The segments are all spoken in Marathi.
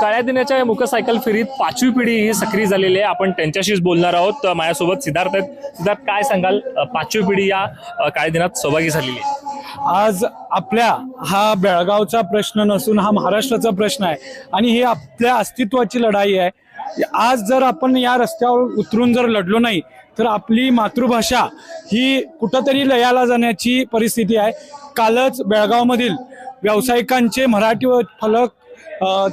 काळ्या दिनाच्या मुकसायकल फेरीत पाचवी पिढी ही सक्रिय झालेली आहे. आपण त्यांच्याशीच बोलणार आहोत. माझ्यासोबत सिद्धार्थ आहेत. सिद्धार्थ काय सांगाल? पाचवी पिढी या काळ्या दिनात सहभागी झालेली आहे. आज आपल्या हा बेळगावचा प्रश्न नसून हा महाराष्ट्राचा प्रश्न आहे आणि ही आपल्या अस्तित्वाची लढाई आहे. आज जर आपण या रस्त्यावर उतरून जर लढलो नाही तर आपली मातृभाषा ही कुठंतरी लयाला जाण्याची परिस्थिती आहे. कालच बेळगावमधील व्यावसायिकांचे मराठी फलक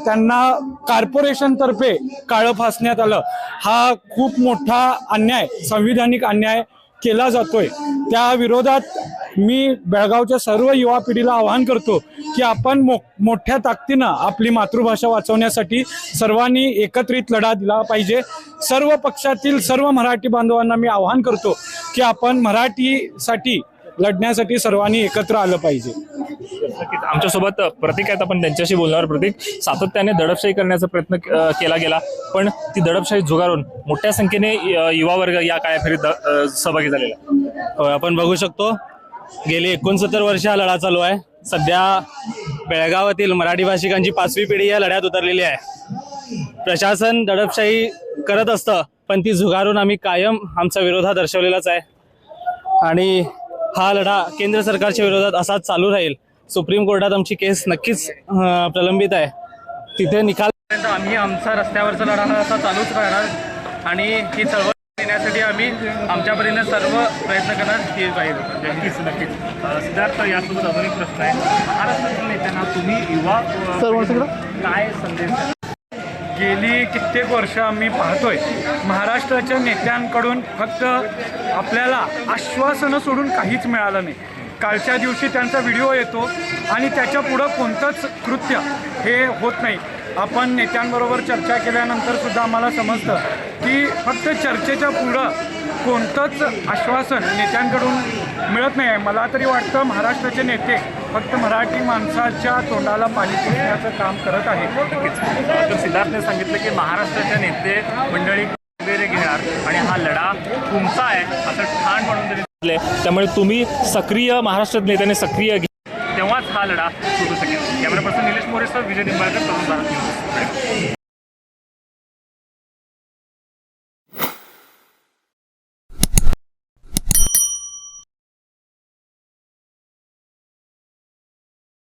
त्यांना कॉर्पोरेशनतर्फे काळं फासण्यात आलं. हा खूप मोठा अन्याय संविधानिक अन्याय केला जातोय. त्या विरोधात मी बेळगावच्या सर्व युवा पिढीला आवाहन करतो की आपण मो मोठ्या ताकदीनं आपली मातृभाषा वाचवण्यासाठी सर्वांनी एकत्रित लढा दिला पाहिजे. सर्व पक्षातील सर्व मराठी बांधवांना मी आवाहन करतो की आपण मराठीसाठी लढण्यासाठी सर्वांनी एकत्र आलं पाहिजे. आमच्यासोबत प्रतीक आहेत आपण त्यांच्याशी बोलणार प्रतीक. सातत्याने दडपशाही करण्याचा प्रयत्न केला गेला पण ती दडपशाही झुगारून मोठ्या संख्येने युवा वर्ग या काळ्या फेरीत सहभागी झालेला आपण बघू शकतो गेली एकोणसत्तर वर्ष हा लढा चालू आहे. सध्या बेळगावातील मराठी भाषिकांची पाचवी पिढी या लढ्यात उतरलेली आहे. प्रशासन दडपशाही करत असतं पण ती झुगारून आम्ही कायम आमचा विरोध हा दर्शवलेलाच आहे. आणि हा लढा केंद्र सरकारच्या विरोधात असाच चालू राहील. सुप्रीम कोर्टात आमची केस नक्कीच प्रलंबित आहे. तिथे निकाल आम्ही आमचा रस्त्यावरचा लढा असा चालूच राहणार आणि ही चळवळ देण्यासाठी आम्ही आमच्यापर्यंत सर्व प्रयत्न करणार हे पाहिजे. नक्कीच नक्कीच. सिद्धार्थ यासोबत अजून एक प्रश्न आहे. महाराष्ट्रातील नेत्यांना तुम्ही युवा काय संदेश? गेली कित्येक वर्ष आम्ही पाहतोय महाराष्ट्राच्या नेत्यांकडून फक्त आपल्याला आश्वासनं सोडून काहीच मिळालं नाही. कालच्या दिवशी त्यांचा व्हिडिओ येतो आणि त्याच्या पुढं कोणतंच कृत्य हे होत नाही. आपण नेत्यांबरोबर चर्चा केल्यानंतरसुद्धा आम्हाला समजतं की फक्त चर्चेच्या पुढं कोणतंच आश्वासन नेत्यांकडून मिळत नाही आहे. मला तरी वाटतं महाराष्ट्राचे नेते फक्त मराठी माणसाच्या तोंडाला पाणी पुसण्याचं काम करत आहे नक्कीच तर सिद्धार्थने सांगितलं की महाराष्ट्राचे नेते मंडळी वगैरे घेणार आणि हा लढा तुमचा आहे असं ठाण त्यामुळे तुम्ही सक्रिय महाराष्ट्रात नेत्याने सक्रिय घे तेव्हाच हा लढा सुरू शकेल. कॅमेरा पर्सन निलेश मोरेसह विजय निंबाळकर तरुण भारत